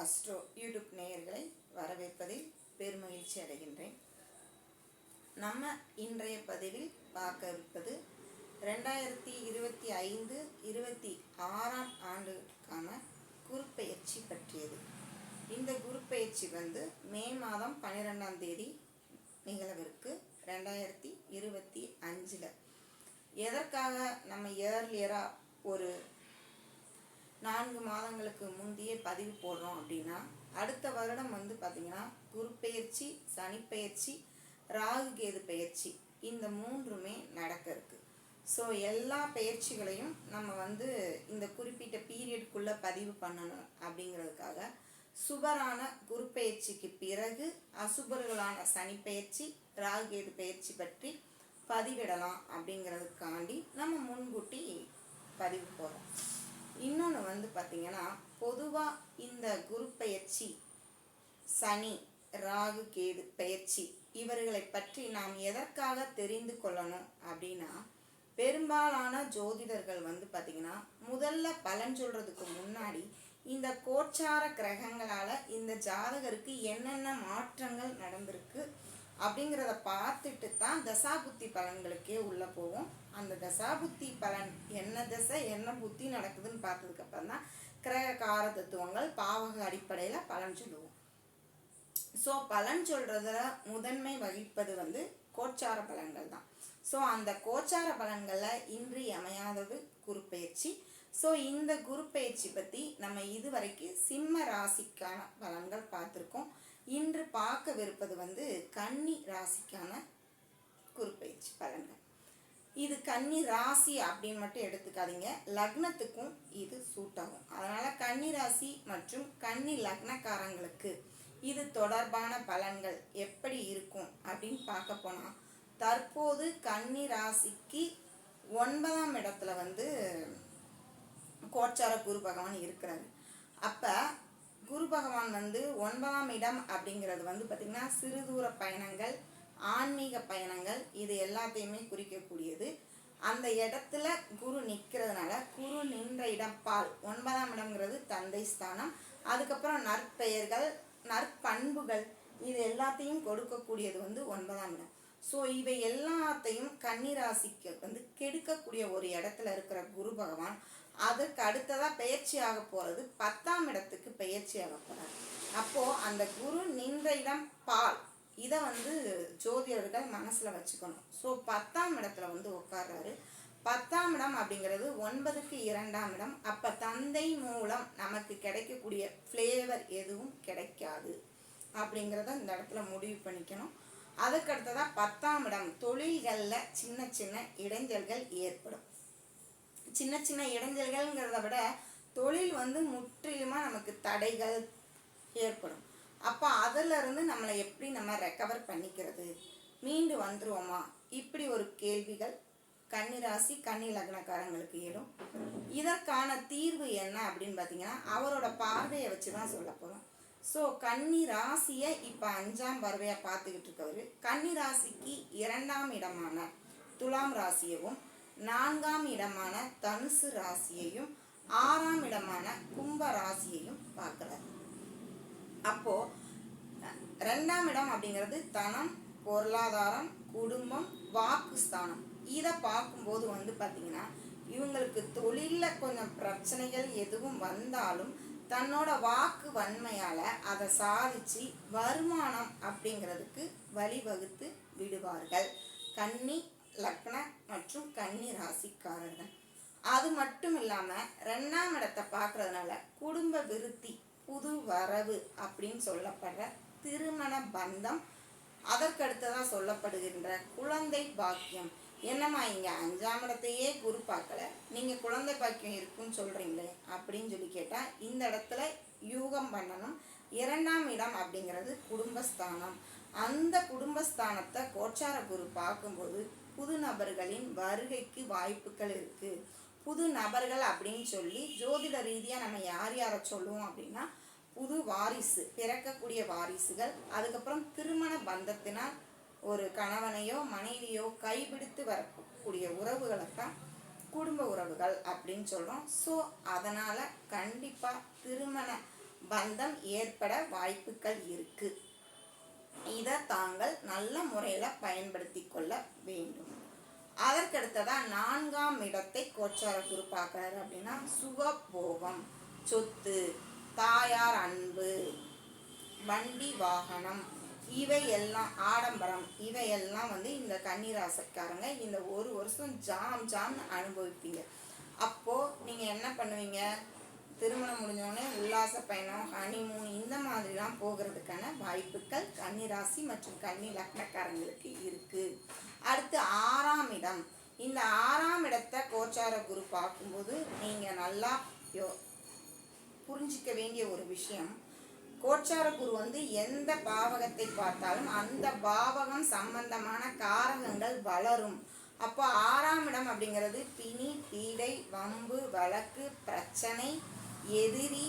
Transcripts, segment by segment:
Astro YouTube நேயர்களை வரவேற்பதில் பெருமகிழ்ச்சி அடைகின்றேன். நம்ம இன்றைய பதிவில் பார்க்க இருப்பது ரெண்டாயிரத்தி இருபத்தி ஐந்து இருபத்தி ஆறாம் ஆண்டுக்கான குருப்பெயர்ச்சி பற்றியது. இந்த குருப்பெயர்ச்சி வந்து மே மாதம் பன்னிரெண்டாம் தேதி நிகழவிருக்கு ரெண்டாயிரத்தி இருபத்தி அஞ்சில். எதற்காக நம்ம இயர்லியராக ஒரு நான்கு மாதங்களுக்கு முந்தையே பதிவு போடுறோம் அப்படின்னா அடுத்த வருடம் வந்து பார்த்திங்கன்னா குரு பெயர்ச்சி சனிப்பெயர்ச்சி ராகு கேது பெயர்ச்சி இந்த மூன்றுமே நடக்க இருக்கு. ஸோ எல்லா பயிற்சிகளையும் நம்ம வந்து இந்த குறிப்பிட்ட பீரியட்குள்ளே பதிவு பண்ணணும் அப்படிங்கிறதுக்காக சுபரான குரு பயிற்சிக்கு பிறகு அசுபர்களான சனி பயிற்சி ராகு கேது பயிற்சி பற்றி பதிவிடலாம் அப்படிங்கிறதுக்காண்டி நம்ம முன்கூட்டி பதிவு போகிறோம் இன்னொன்று வந்து பார்த்திங்கன்னா பொதுவாக இந்த குரு பயிற்சி சனி ராகு கேது பயிற்சி இவர்களை பற்றி நாம் எதற்காக தெரிந்து கொள்ளணும் அப்படின்னா பெரும்பாலான ஜோதிடர்கள் வந்து பார்த்திங்கன்னா முதல்ல பலன் சொல்கிறதுக்கு முன்னாடி இந்த கோச்சார கிரகங்களால் இந்த ஜாதகருக்கு என்னென்ன மாற்றங்கள் நடந்திருக்கு அப்படிங்கிறத பார்த்துட்டு தான் தசாபுத்தி பலன்களுக்கே உள்ளே போவோம். அந்த தசாபுத்தி பலன் என்ன தசை என்ன புத்தி நடக்குதுன்னு பார்த்ததுக்கப்புறம் தான் கிரக கார தத்துவங்கள் பாவக அடிப்படையில் பலன் சொல்லுவோம். ஸோ பலன் சொல்கிறதுல முதன்மை வகிப்பது வந்து கோச்சார பலன்கள் தான். ஸோ அந்த கோச்சார பலன்களில் இன்றி அமையாதது குருப்பெயர்ச்சி. ஸோ இந்த குருப்பெயர்ச்சி பற்றி நம்ம இதுவரைக்கும் சிம்ம ராசிக்கான பலன்கள் பார்த்துருக்கோம். இன்று பார்க்கவிருப்பது வந்து கன்னி ராசிக்கான குருப்பெயர்ச்சி பலன்கள். இது கன்னி ராசி அப்படின்னு மட்டும் எடுத்துக்காதீங்க. லக்னத்துக்கும் இது சூட் ஆகும். அதனால் கன்னி ராசி மற்றும் கன்னி லக்னக்காரங்களுக்கு இது தொடர்பான பலன்கள் எப்படி இருக்கும் அப்படின்னு பார்க்க போனால் தற்போது கன்னி ராசிக்கு ஒன்பதாம் இடத்துல வந்து கோச்சார குரு பகவான் இருக்கிறாரு. அப்போ குரு பகவான் வந்து ஒன்பதாம் இடம் அப்படிங்கிறது வந்து பார்த்திங்கன்னா சிறு தூர பயணங்கள் ஆன்மீக பயணங்கள் இது எல்லாத்தையுமே குறிக்கக்கூடியது. அந்த இடத்துல குரு நிற்கிறதுனால குரு நின்ற இடம் பால் ஒன்பதாம் இடம்ங்கிறது தந்தை ஸ்தானம். அதுக்கப்புறம் நற்பெயர்கள் நற்பண்புகள் இது எல்லாத்தையும் கொடுக்கக்கூடியது வந்து ஒன்பதாம் இடம். ஸோ இவை எல்லாத்தையும் கன்னிராசிக்கு வந்து கெடுக்கக்கூடிய ஒரு இடத்துல இருக்கிற குரு பகவான் அதற்கு அடுத்ததாக பயிற்சி ஆக போகிறது பத்தாம் இடத்துக்கு பயிற்சி ஆக போகிறார் அப்போது அந்த குரு நின்ற இடம் பால் இதை வந்து ஜோதிடர்கள் மனசில் வச்சுக்கணும். ஸோ பத்தாம் இடத்துல வந்து உட்கார்றாரு. பத்தாம் இடம் அப்படிங்கிறது ஒன்பதுக்கு இரண்டாம் இடம். அப்போ தந்தை மூலம் நமக்கு கிடைக்கக்கூடிய ஃப்ளேவர் எதுவும் கிடைக்காது அப்படிங்கிறத இந்த இடத்துல முடிவு பண்ணிக்கணும். அதுக்கடுத்ததாக பத்தாம் இடம் தொழில்களில் சின்ன சின்ன இடைஞ்சல்கள் ஏற்படும். சின்ன சின்ன இடைஞ்சல்கள்ங்கிறத விட தொழில் வந்து முற்றிலுமாக நமக்கு தடைகள் ஏற்படும். அப்போ அதிலிருந்து நம்மளை எப்படி நம்ம ரெக்கவர் பண்ணிக்கிறது? மீண்டு வந்துருவோமா? இப்படி ஒரு கேள்விகள் கன்னிராசி கன்னி லக்னக்காரங்களுக்கு ஏடும் இதற்கான தீர்வு என்ன அப்படின்னு பார்த்தீங்கன்னா அவரோட பார்வையை வச்சு தான் சொல்ல போகிறோம் ஸோ கன்னி ராசியை இப்போ அஞ்சாம் பார்வையாக பார்த்துக்கிட்டு இருக்கவர் கன்னி ராசிக்கு இரண்டாம் இடமான துலாம் ராசியவும் நான்காம் இடமான தனுசு ராசியையும் ஆறாம் இடமான கும்ப ராசியையும் பார்க்குறாரு. அப்போது ரெண்டாம் இடம் அப்படிங்கிறது தனம் பொருளாதாரம் குடும்பம் வாக்கு ஸ்தானம் இதை பார்க்கும்போது வந்து பார்த்திங்கன்னா இவங்களுக்கு தொழிலில் கொஞ்சம் பிரச்சனைகள் எதுவும் வந்தாலும் தன்னோட வாக்கு வன்மையால் அதை சாதிச்சு வருமானம் அப்படிங்கிறதுக்கு வழிவகுத்து விடுவார்கள். கன்னி லக்ன மற்றும் கன்னி ராசிக்காரர்கள். அது மட்டும் இல்லாமல் ரெண்டாம் இடத்தை பார்க்குறதுனால குடும்ப விருத்தி புது வரவு அப்படின்னு சொல்லப்படுற திருமண பந்தம். அதற்கடுத்ததாக சொல்லப்படுகின்ற குழந்தை பாக்கியம். என்னம்மா இங்கே அஞ்சாம் இடத்தையே குரு பார்க்கல? நீங்கள் குழந்தை பாக்கியம் இருக்குன்னு சொல்கிறீங்களே அப்படின்னு சொல்லி கேட்டால் இந்த இடத்துல யூகம் பண்ணணும். இரண்டாம் இடம் அப்படிங்கிறது குடும்பஸ்தானம். அந்த குடும்பஸ்தானத்தை கோச்சார குரு பார்க்கும்போது புது நபர்களின் வருகைக்கு வாய்ப்புகள் இருக்குது புது நபர்கள் அப்படின்னு சொல்லி ஜோதிட ரீதியாக நம்ம யார் யாரை சொல்லுவோம் அப்படின்னா புது வாரிசு பிறக்கக்கூடிய வாரிசுகள். அதுக்கப்புறம் திருமண பந்தத்தினால் ஒரு கணவனையோ மனைவியோ கைபிடித்து வரக்கூடிய உறவுகளைத்தான் குடும்ப உறவுகள் அப்படின்னு சொல்கிறோம் ஸோ அதனால் கண்டிப்பாக திருமண பந்தம் ஏற்பட வாய்ப்புகள் இருக்குது இதை தாங்கள் நல்ல முறையில் பயன்படுத்தி கொள்ள வேண்டும். அதற்கடுத்ததாக நான்காம் இடத்தை கோச்சார குரு பார்க்குறாரு அப்படின்னா சுகபோகம் சொத்து தாயார் அன்பு வண்டி வாகனம் இவையெல்லாம் ஆடம்பரம் இவையெல்லாம் வந்து இந்த கன்னிராசக்காரங்க இந்த ஒரு வருஷம் ஜாம் ஜாம்னு அனுபவிப்பீங்க. அப்போது நீங்கள் என்ன பண்ணுவீங்க? திருமணம் முடிஞ்சோடனே உல்லாச பயணம் ஹனிமூன் இந்த மாதிரிலாம் போகிறதுக்கான வாய்ப்புகள் கன்னிராசி மற்றும் கன்னி லக்னக்காரங்களுக்கு இருக்குது அடுத்து ஆறாம் இடம். இந்த ஆறாம் இடத்தை கோச்சார குரு பார்க்கும்போது நீங்கள் நல்லா யோ புரிஞ்சிக்க வேண்டிய ஒரு விஷயம். கோச்சார குரு வந்து எந்த பாவகத்தை பார்த்தாலும் அந்த பாவகம் சம்பந்தமான காரகங்கள் வளரும். அப்போ ஆறாம் இடம் அப்படிங்கிறது பிணி பீடை வம்பு வழக்கு பிரச்சனை எதிரி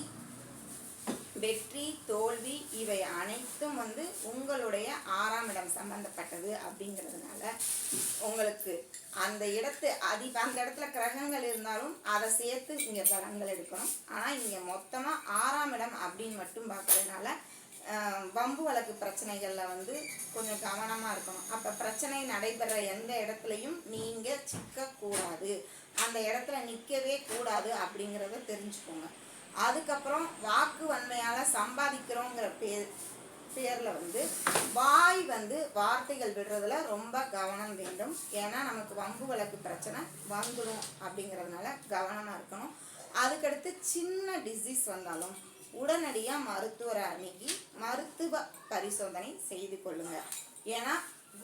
வெற்றி தோல்வி இவை அனைத்தும் வந்து உங்களுடைய ஆறாம் இடம் சம்பந்தப்பட்டது அப்படிங்கிறதுனால உங்களுக்கு அந்த இடத்து அதி அந்த இடத்துல கிரகங்கள் இருந்தாலும் அதை சேர்த்து இங்கே பலங்கள் எடுக்கணும். ஆனால் இங்கே மொத்தமாக ஆறாம் இடம் அப்படின்னு மட்டும் பார்க்கறதுனால வம்பு வழக்கு பிரச்சனைகளில் வந்து கொஞ்சம் கவனமாக இருக்கணும். அப்போ பிரச்சனை நடைபெற எந்த இடத்துலையும் நீங்கள் சிக்கக்கூடாது. அந்த இடத்துல நிற்கவே கூடாது அப்படிங்கிறத தெரிஞ்சுக்கோங்க. அதுக்கப்புறம் வாக்கு வன்மையால் சம்பாதிக்கிறோங்கிற பேர் பேரில் வந்து வாய் வந்து வார்த்தைகள் விடுறதுல ரொம்ப கவனம் வேண்டும். ஏன்னா நமக்கு வம்பு வழக்கு பிரச்சனை வந்துடும் அப்படிங்கிறதுனால கவனமாக இருக்கணும். அதுக்கடுத்து சின்ன டிசீஸ் வந்தாலும் உடனடியாக மருத்துவரை அணுகி மருத்துவ பரிசோதனை செய்து கொள்ளுங்க. ஏன்னா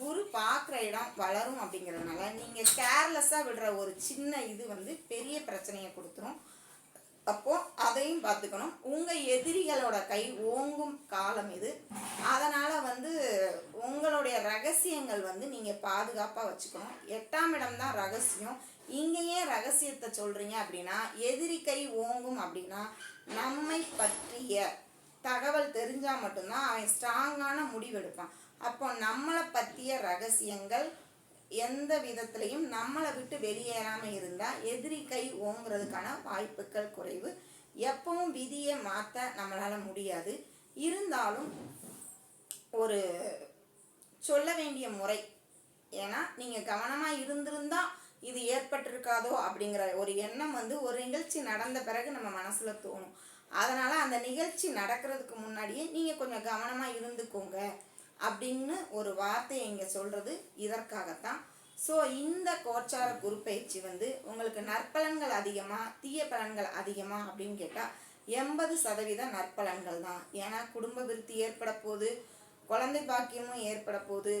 குரு பார்க்குற இடம் வளரும் அப்படிங்கிறதுனால நீங்கள் கேர்லெஸ்ஸாக விடுற ஒரு சின்ன இது வந்து பெரிய பிரச்சனையை கொடுத்துரும். அப்போ அதையும் பார்த்துக்கணும். உங்கள் எதிரிகளோட கை ஓங்கும் காலம் இது. அதனால் வந்து உங்களுடைய ரகசியங்கள் வந்து நீங்கள் பாதுகாப்பாக வச்சுக்கணும். எட்டாம் இடம் தான் ரகசியம். இங்கேயே ரகசியத்தை சொல்கிறீங்க அப்படின்னா எதிரி கை ஓங்கும் அப்படின்னா நம்மை பற்றிய தகவல் தெரிஞ்சால் மட்டும்தான் அவன் ஸ்ட்ராங்கான முடிவெடுப்பான். அப்போ நம்மளை பற்றிய ரகசியங்கள் எந்த விதத்துலையும் நம்மளை விட்டு வெளியேறாமல் இருந்தால் எதிரி கை ஓங்குறதுக்கான வாய்ப்புகள் குறைவு. எப்பவும் விதியை மாற்ற நம்மளால் முடியாது. இருந்தாலும் ஒரு சொல்ல வேண்டிய முறை. ஏன்னா நீங்கள் கவனமாக இருந்திருந்தால் இது ஏற்பட்டிருக்காதோ அப்படிங்கிற ஒரு எண்ணம் வந்து ஒரு நிகழ்ச்சி நடந்த பிறகு நம்ம மனசில் தோணும். அதனால் அந்த நிகழ்ச்சி நடக்கிறதுக்கு முன்னாடியே நீங்கள் கொஞ்சம் கவனமாக இருந்துக்கோங்க அப்படின்னு ஒரு வார்த்தையை இங்கே சொல்கிறது இதற்காகத்தான். ஸோ இந்த கோச்சார குரு பயிற்சி வந்து உங்களுக்கு நற்பலன்கள் அதிகமாக தீய பலன்கள் அதிகமாக அப்படின்னு கேட்டால் எண்பது சதவீத நற்பலன்கள் தான். ஏன்னா குடும்ப விருத்தி ஏற்பட போகுது குழந்தை பாக்கியமும் ஏற்பட போகுது.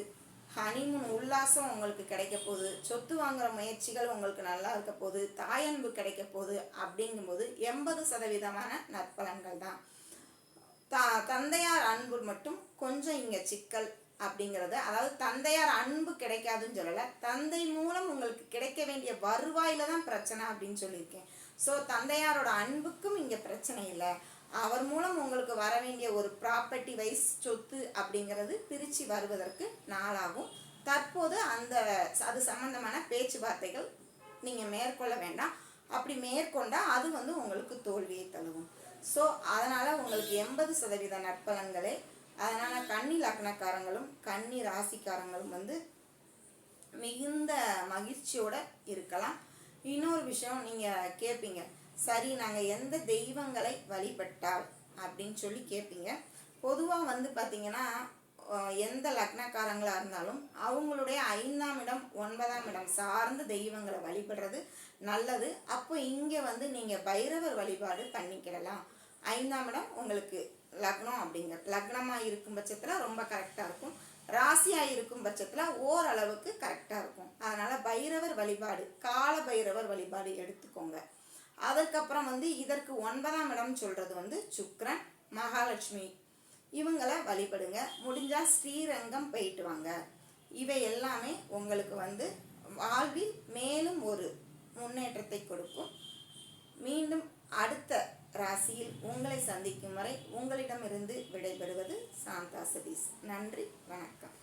ஹனிமூன் உல்லாசம் உங்களுக்கு கிடைக்க போகுது. சொத்து வாங்குற முயற்சிகள் உங்களுக்கு நல்லா இருக்க போகுது. தாயன்பு கிடைக்க போகுது அப்படிங்கும்போது எண்பது சதவீதமான நற்பலன்கள் தான். த தந்தையார் அன்பு மட்டும் கொஞ்சம் இங்கே சிக்கல் அப்படிங்கிறது. அதாவது தந்தையார் அன்பு கிடைக்காதுன்னு சொல்லலை. தந்தை மூலம் உங்களுக்கு கிடைக்க வேண்டிய வருவாயில தான் பிரச்சனை அப்படின்னு சொல்லியிருக்கேன். ஸோ தந்தையாரோட அன்புக்கும் இங்கே பிரச்சனை இல்லை. அவர் மூலம் உங்களுக்கு வர வேண்டிய ஒரு ப்ராப்பர்ட்டி வைஸ் சொத்து அப்படிங்கிறது பிரித்து வருவதற்கு நாளாகும். தற்போது அந்த அது சம்பந்தமான பேச்சுவார்த்தைகள் நீங்கள் மேற்கொள்ள வேண்டாம். அப்படி மேற்கொண்டால் அது வந்து உங்களுக்கு தோல்வியை தழுவும். ஸோ அதனால் உங்களுக்கு எண்பது சதவீத நற்பலன்களே அதனால் கன்னி லக்னக்காரங்களும் கன்னி ராசிக்காரங்களும் வந்து மிகுந்த மகிழ்ச்சியோடு இருக்கலாம். இன்னொரு விஷயம் நீங்கள் கேட்பீங்க சரி நாங்கள் எந்த தெய்வங்களை வழிபட்டால் அப்படின்னு சொல்லி கேட்பீங்க பொதுவாக வந்து பார்த்தீங்கன்னா எந்த லக்னக்காரங்களாக இருந்தாலும் அவங்களுடைய ஐந்தாம் இடம் ஒன்பதாம் இடம் சார்ந்த தெய்வங்களை வழிபடுறது நல்லது. அப்போ இங்கே வந்து நீங்கள் பைரவர் வழிபாடு பண்ணிக்கிடலாம். ஐந்தாம் இடம் உங்களுக்கு லக்னம் அப்படிங்க லக்னமாக இருக்கும் பட்சத்தில் ரொம்ப கரெக்டாக இருக்கும். ராசியாக இருக்கும் பட்சத்தில் ஓரளவுக்கு கரெக்டாக இருக்கும். அதனால் பைரவர் வழிபாடு கால பைரவர் வழிபாடு எடுத்துக்கோங்க. அதற்கப்புறம் வந்து இதற்கு ஒன்பதாம் இடம் சொல்கிறது வந்து சுக்ரன் மகாலட்சுமி. இவங்களை வழிபடுங்க. முடிஞ்சால் ஸ்ரீரங்கம் போயிட்டு வாங்க. இவை எல்லாமே உங்களுக்கு வந்து வாழ்வில் மேலும் ஒரு முன்னேற்றத்தை கொடுக்கும். மீண்டும் அடுத்த ராசியில் உங்களை சந்திக்கும் வரை உங்களிடமிருந்து விடைபெறுவது சாந்தா சதீஷ். நன்றி வணக்கம்.